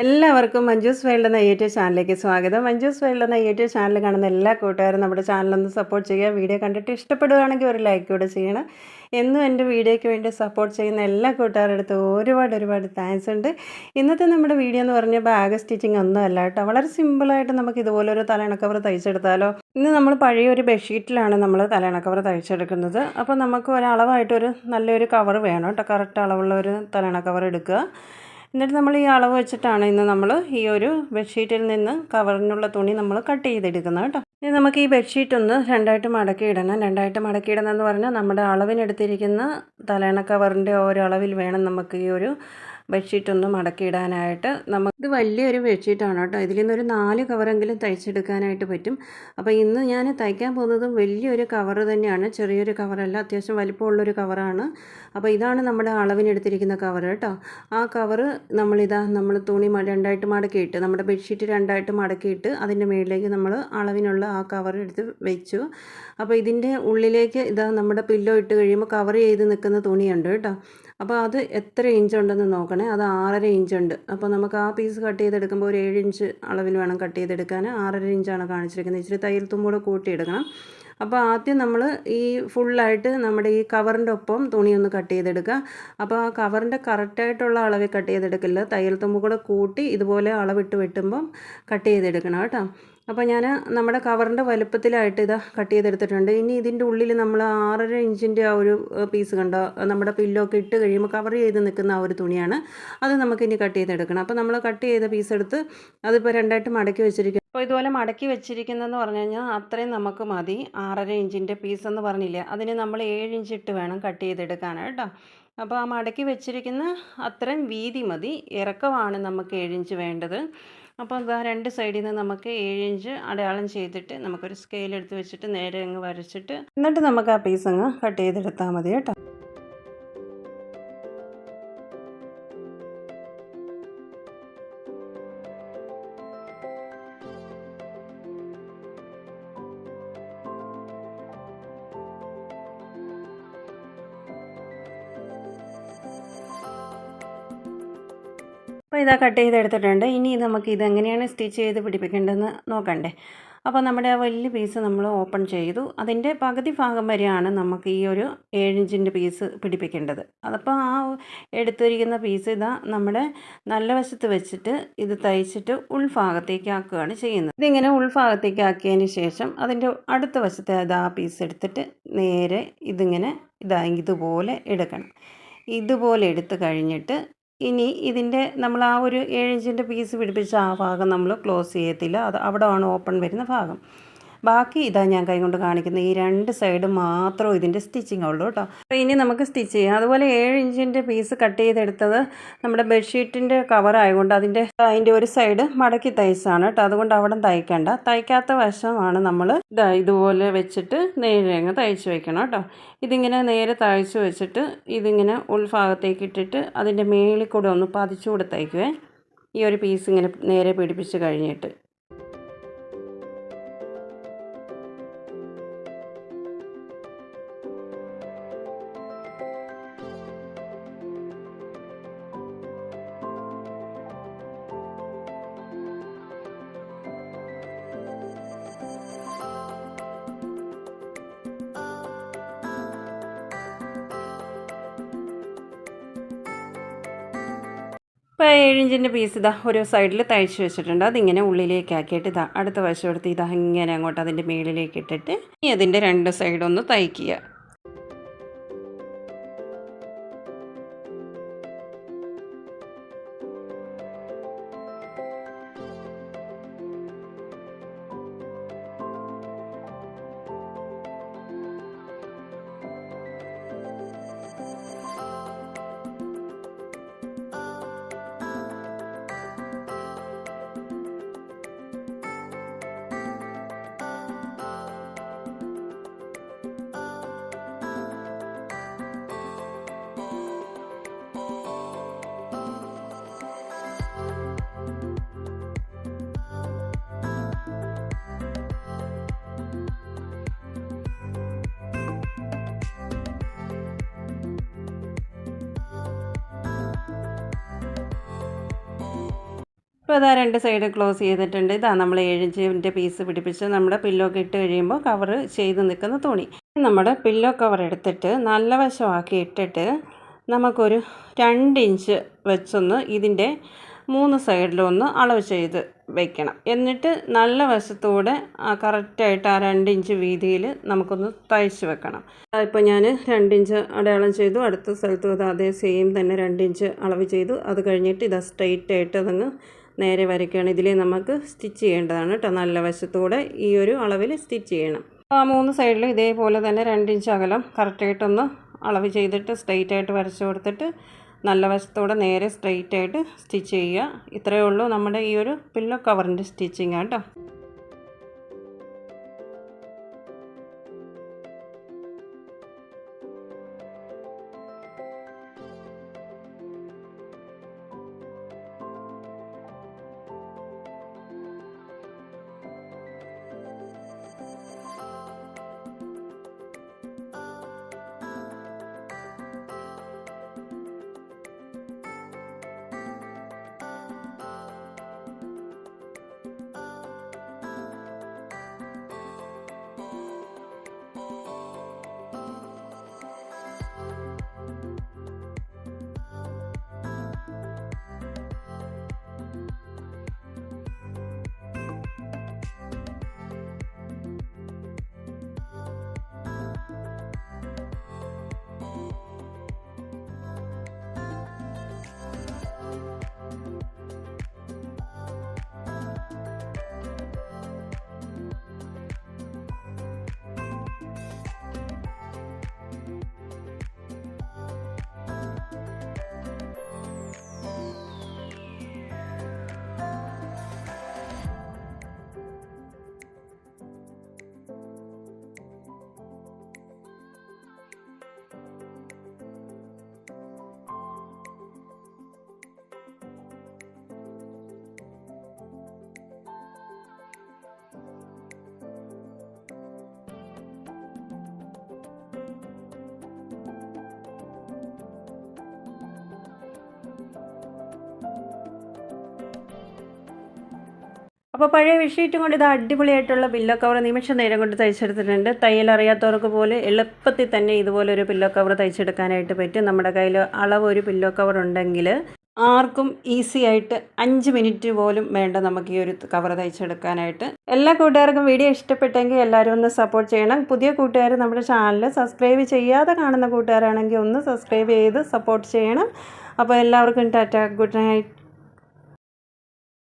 എല്ലാവർക്കും മഞ്ജൂസ് വേൾഡ് എന്ന യൂട്യൂബ് ചാനലിലേക്ക് സ്വാഗതം. മഞ്ജൂസ് വേൾഡ് എന്ന യൂട്യൂബ് ചാനൽ കാണുന്ന എല്ലാ കൂട്ടുകാരും നമ്മുടെ ചാനലൊന്ന് സപ്പോർട്ട് ചെയ്യുക. വീഡിയോ കണ്ടിട്ട് ഇഷ്ടപ്പെടുകയാണെങ്കിൽ ഒരു ലൈക്ക് കൂടെ ചെയ്യണം. എന്നും എന്റെ വീഡിയോയ്ക്ക് വേണ്ടി സപ്പോർട്ട് ചെയ്യുന്ന എല്ലാ കൂട്ടുകാരുടെ അടുത്ത് ഒരുപാട് ഒരുപാട് താങ്ക്സ് ഉണ്ട്. ഇന്നത്തെ നമ്മുടെ വീഡിയോ എന്ന് പറഞ്ഞാൽ ബാഗ് സ്റ്റിച്ചിങ് ഒന്നും അല്ല കേട്ടോ. വളരെ സിമ്പിളായിട്ട് നമുക്ക് ഇതുപോലൊരു തലയണക്കവർ തയ്ച്ചെടുത്താലോ. ഇന്ന് നമ്മൾ പഴയ ഒരു ബെഡ്ഷീറ്റിലാണ് നമ്മൾ തലയണക്കവർ തയ്ച്ചെടുക്കുന്നത്. അപ്പോൾ നമുക്ക് ഒരളവായിട്ടൊരു നല്ലൊരു കവർ വേണം കേട്ടോ. കറക്റ്റ് അളവുള്ള ഒരു തലയണക്കവർ എടുക്കുക. എന്നിട്ട് നമ്മൾ ഈ അളവ് വെച്ചിട്ടാണ് ഇന്ന് നമ്മൾ ഈ ഒരു ബെഡ്ഷീറ്റിൽ നിന്ന് കവറിനുള്ള തുണി നമ്മൾ കട്ട് ചെയ്തെടുക്കുന്നത് കേട്ടോ. ഇനി നമുക്ക് ഈ ബെഡ്ഷീറ്റ് ഒന്ന് രണ്ടായിട്ട് മടക്കി ഇടണം. രണ്ടായിട്ട് മടക്കി ഇടണം എന്ന് പറഞ്ഞാൽ നമ്മുടെ അളവിനെടുത്തിരിക്കുന്ന തലേണ കവറിന്റെ ഓരോ അളവിൽ വേണം നമുക്ക് ഈ ഒരു ബെഡ്ഷീറ്റ് മടക്കിയിടാനായിട്ട് നമുക്ക് ഇത് വലിയൊരു ബെഡ്ഷീറ്റാണ് കേട്ടോ. ഇതിൽ നിന്നൊരു നാല് കവറെങ്കിലും തയ്ച്ചെടുക്കാനായിട്ട് പറ്റും. അപ്പോൾ ഇന്ന് ഞാൻ തയ്ക്കാൻ പോകുന്നത് വലിയൊരു കവർ തന്നെയാണ്. ചെറിയൊരു കവറല്ല അത്യാവശ്യം വലിപ്പമുള്ളൊരു കവറാണ്. അപ്പോൾ ഇതാണ് നമ്മുടെ അളവിനെടുത്തിരിക്കുന്ന കവർ കേട്ടോ. ആ കവറ് നമ്മളിതാ നമ്മൾ തുണി രണ്ടായിട്ട് മടക്കിയിട്ട് നമ്മുടെ ബെഡ്ഷീറ്റ് രണ്ടായിട്ട് മടക്കിയിട്ട് അതിന്റെ മുകളിലേക്ക് നമ്മൾ അളവിനുള്ള ആ കവർ എടുത്ത് വെച്ചു. അപ്പോൾ ഇതിന്റെ ഉള്ളിലേക്ക് ഇതാ നമ്മുടെ പില്ലോ ഇട്ട് കഴിയുമ്പോൾ കവർ ചെയ്ത് നിൽക്കുന്ന തുണിയുണ്ട് കേട്ടോ. അപ്പോൾ അത് എത്ര ഇഞ്ച് ഉണ്ടെന്ന് നോക്കണേ. അത് ആറര ഇഞ്ച് ഉണ്ട്. അപ്പോൾ നമുക്ക് ആ പീസ് കട്ട് ചെയ്തെടുക്കുമ്പോൾ ഒരു ഏഴ് ഇഞ്ച് അളവിൽ വേണം കട്ട് ചെയ്തെടുക്കാൻ. ആറര ഇഞ്ചാണ് കാണിച്ചിരിക്കുന്നത്. ഇച്ചിരി തയ്യൽ തുമ്പോടെ കൂട്ടിയെടുക്കണം. അപ്പോൾ ആദ്യം നമ്മൾ ഈ ഫുള്ളായിട്ട് നമ്മുടെ ഈ കവറിന്റെ ഒപ്പം തുണിയൊന്ന് കട്ട് ചെയ്തെടുക്കുക. അപ്പോൾ ആ കവറിന്റെ കറക്റ്റായിട്ടുള്ള അളവിൽ കട്ട് ചെയ്തെടുക്കില്ല. തയ്യൽ തുമ്പ് കൂടെ കൂട്ടി ഇതുപോലെ അളവിട്ട് വെട്ടുമ്പം കട്ട് ചെയ്തെടുക്കണം കേട്ടോ. അപ്പോൾ ഞാൻ നമ്മുടെ കവറിന്റെ വലുപ്പത്തിലായിട്ട് ഇത് കട്ട് ചെയ്തെടുത്തിട്ടുണ്ട്. ഇനി ഇതിന്റെ ഉള്ളിൽ നമ്മൾ ആറര ഇഞ്ചിന്റെ ആ ഒരു പീസ് കണ്ടോ? നമ്മുടെ പില്ലൊക്കെ ഇട്ട് കഴിയുമ്പോൾ കവർ ചെയ്ത് നിൽക്കുന്ന ആ ഒരു തുണിയാണ്. അത് നമുക്ക് ഇനി കട്ട് ചെയ്തെടുക്കണം. അപ്പോൾ നമ്മൾ കട്ട് ചെയ്ത പീസ് എടുത്ത് അതിപ്പോൾ രണ്ടായിട്ട് മടക്കി വെച്ചിരിക്കും അപ്പോൾ ഇതുപോലെ മടക്കി വെച്ചിരിക്കുന്നതെന്ന് പറഞ്ഞു കഴിഞ്ഞാൽ അത്രയും നമുക്ക് മതി. ആറര ഇഞ്ചിന്റെ പീസ് എന്ന് പറഞ്ഞില്ല? അതിന് നമ്മൾ ഏഴ് ഇഞ്ച് ഇട്ട് വേണം കട്ട് ചെയ്തെടുക്കാൻ കേട്ടോ അപ്പോൾ ആ മടക്കി വെച്ചിരിക്കുന്ന അത്രയും വീതി മതി. ഇറക്കമാണ് നമുക്ക് ഏഴിഞ്ച് വേണ്ടത്. അപ്പോൾ ഇതാ രണ്ട് സൈഡിൽ നിന്ന് നമുക്ക് ഏഴിഞ്ച് അടയാളം ചെയ്തിട്ട് നമുക്കൊരു സ്കെയിൽ എടുത്ത് വെച്ചിട്ട് നേരെ അങ്ങ് വരച്ചിട്ട് എന്നിട്ട് നമുക്ക് ആ പീസ് അങ്ങ് കട്ട് ചെയ്തെടുത്താൽ മതി കേട്ടോ. അപ്പോൾ ഇതാ കട്ട് ചെയ്തെടുത്തിട്ടുണ്ട്. ഇനി നമുക്ക് ഇതെങ്ങനെയാണ് സ്റ്റിച്ച് ചെയ്ത് പിടിപ്പിക്കേണ്ടതെന്ന് നോക്കണ്ടേ. അപ്പോൾ നമ്മുടെ ആ വലിയ പീസ് നമ്മൾ ഓപ്പൺ ചെയ്തു. അതിന്റെ പകുതി ഭാഗം വരെയാണ് നമുക്ക് ഈ ഒരു ഏഴിഞ്ചിന്റെ പീസ് പിടിപ്പിക്കേണ്ടത്. അതപ്പോൾ ആ എടുത്തിരിക്കുന്ന പീസ് ഇതാ നമ്മുടെ നല്ല വശത്ത് വെച്ചിട്ട് ഇത് തയ്ച്ചിട്ട് ഉൾഭാഗത്തേക്ക് ആക്കുകയാണ് ചെയ്യുന്നത്. ഇതിങ്ങനെ ഉൾഭാഗത്തേക്ക് ആക്കിയതിന് ശേഷം അതിന്റെ അടുത്ത വശത്തെ അത് ആ പീസ് എടുത്തിട്ട് നേരെ ഇതിങ്ങനെ ഇതാ ഇതുപോലെ എടുക്കണം. ഇതുപോലെ എടുത്തു കഴിഞ്ഞിട്ട് ഇനി ഇതിന്റെ നമ്മൾ ആ ഒരു ഏഴ് ഇഞ്ചിന്റെ പീസ് പിടിപ്പിച്ച ആ ഭാഗം നമ്മൾ ക്ലോസ് ചെയ്യത്തില്ല. അത് അവിടെ ആണ് ഓപ്പൺ വരുന്ന ഭാഗം. ബാക്കി ഇതാ ഞാൻ കൈ കൊണ്ട് കാണിക്കുന്നത് ഈ രണ്ട് സൈഡ് മാത്രം ഇതിന്റെ സ്റ്റിച്ചിങ് ഉള്ളൂ കേട്ടോ. അപ്പോൾ ഇനി നമുക്ക് സ്റ്റിച്ച് ചെയ്യാം. അതുപോലെ ഏഴ് ഇഞ്ചിന്റെ പീസ് കട്ട് ചെയ്തെടുത്തത് നമ്മുടെ ബെഡ്ഷീറ്റിന്റെ കവർ ആയതുകൊണ്ട് അതിന്റെ അതിന്റെ ഒരു സൈഡ് മടക്കി തയ്ച്ചാണ് കേട്ടോ. അതുകൊണ്ട് അവിടെ തയ്ക്കേണ്ട. തയ്ക്കാത്ത വശമാണ് നമ്മൾ ഇതാ ഇതുപോലെ വെച്ചിട്ട് നേരെ തയ്ച്ച് വെക്കണം കേട്ടോ. ഇതിങ്ങനെ നേരെ തയ്ച്ച് വെച്ചിട്ട് ഇതിങ്ങനെ ഉൾഭാഗത്തേക്ക് ഇട്ടിട്ട് അതിന്റെ മേളിൽ കൂടെ ഒന്ന് പതിച്ചുകൂടെ തയ്ക്കുവേ. ഈ ഒരു പീസ് ഇങ്ങനെ നേരെ പിടിപ്പിച്ച് കഴിഞ്ഞിട്ട്. ഇപ്പോൾ ഏഴിഞ്ചിന്റെ പീസ് ഇതാ ഒരു സൈഡിൽ തയ്ച്ച് വെച്ചിട്ടുണ്ട്. അതിങ്ങനെ ഉള്ളിലേക്ക് ആക്കിയിട്ട് ഇതാ അടുത്ത വശം എടുത്ത് ഇതാ ഇങ്ങനെ അങ്ങോട്ട് അതിന്റെ മേളിലേക്ക് ഇട്ടിട്ട് ഇനി അതിന്റെ രണ്ട് സൈഡൊന്ന് തയ്ക്കുക. അപ്പോൾ ഇതാ രണ്ട് സൈഡ് ക്ലോസ് ചെയ്തിട്ടുണ്ട്. ഇതാ നമ്മൾ ഏഴിഞ്ചിന്റെ പീസ് പിടിപ്പിച്ച് നമ്മുടെ പില്ലോക്ക് ഇട്ട് കഴിയുമ്പോൾ കവർ ചെയ്ത് നിൽക്കുന്ന തുണി. നമ്മുടെ പില്ലോ കവർ എടുത്തിട്ട് നല്ല വശമാക്കി ഇട്ടിട്ട് നമുക്കൊരു രണ്ട് ഇഞ്ച് വെച്ചൊന്ന് ഇതിന്റെ മൂന്ന് സൈഡിലും ഒന്ന് അളവ് ചെയ്ത് വയ്ക്കണം എന്നിട്ട് നല്ല വശത്തൂടെ കറക്റ്റായിട്ട് ആ രണ്ട് ഇഞ്ച് വീതിയിൽ നമുക്കൊന്ന് തയ്ച്ച് വെക്കണം. ഇപ്പോൾ ഞാൻ രണ്ട് ഇഞ്ച് അടയാളം ചെയ്തു. അടുത്ത സ്ഥലത്തും അത് അതേ സെയിം തന്നെ രണ്ട് ഇഞ്ച് അളവ് ചെയ്തു. അത് കഴിഞ്ഞിട്ട് ഇത് സ്ട്രെയിറ്റ് ആയിട്ട് അതങ്ങ് നേരെ വരയ്ക്കുകയാണ്. ഇതിൽ നമുക്ക് സ്റ്റിച്ച് ചെയ്യേണ്ടതാണ് കേട്ടോ. നല്ല വശത്തൂടെ ഈ ഒരു അളവിൽ സ്റ്റിച്ച് ചെയ്യണം. ആ മൂന്ന് സൈഡിലും ഇതേപോലെ തന്നെ രണ്ട് ഇഞ്ച് അകലം കറക്റ്റായിട്ടൊന്ന് അളവ് ചെയ്തിട്ട് സ്ട്രെയിറ്റ് ആയിട്ട് വരച്ച് കൊടുത്തിട്ട് നല്ല വശത്തോടെ നേരെ സ്ട്രെയിറ്റ് ആയിട്ട് സ്റ്റിച്ച് ചെയ്യുക. ഇത്രയേ ഉള്ളൂ നമ്മുടെ ഈ ഒരു പില്ലോ കവറിന്റെ സ്റ്റിച്ചിങ് കേട്ടോ. അപ്പോൾ പഴയ വിഷീറ്റും കൊണ്ട് ഇത് അടിപൊളിയായിട്ടുള്ള പില്ലോ കവർ നിമിഷ നേരം കൊണ്ട് തയ്ച്ചെടുത്തിട്ടുണ്ട്. തയ്യൽ അറിയാത്തവർക്ക് പോലെ എളുപ്പത്തിൽ തന്നെ ഇതുപോലെ ഒരു പില്ലോ കവർ തയ്ച്ചെടുക്കാനായിട്ട് പറ്റും. നമ്മുടെ കയ്യിൽ അളവ് ഒരു പില്ലോ കവർ ഉണ്ടെങ്കിൽ ആർക്കും ഈസി ആയിട്ട് അഞ്ച് മിനിറ്റ് പോലും വേണ്ട നമുക്ക് ഈ ഒരു കവർ തയ്ച്ചെടുക്കാനായിട്ട്. എല്ലാ കൂട്ടുകാർക്കും വീഡിയോ ഇഷ്ടപ്പെട്ടെങ്കിൽ എല്ലാവരും ഒന്ന് സപ്പോർട്ട് ചെയ്യണം. പുതിയ കൂട്ടുകാർ നമ്മുടെ ചാനൽ സബ്സ്ക്രൈബ് ചെയ്യാതെ കാണുന്ന കൂട്ടുകാരാണെങ്കിൽ ഒന്ന് സബ്സ്ക്രൈബ് ചെയ്ത് സപ്പോർട്ട് ചെയ്യണം. അപ്പോൾ എല്ലാവർക്കും ടാറ്റ ഗുഡ് നൈറ്റ്.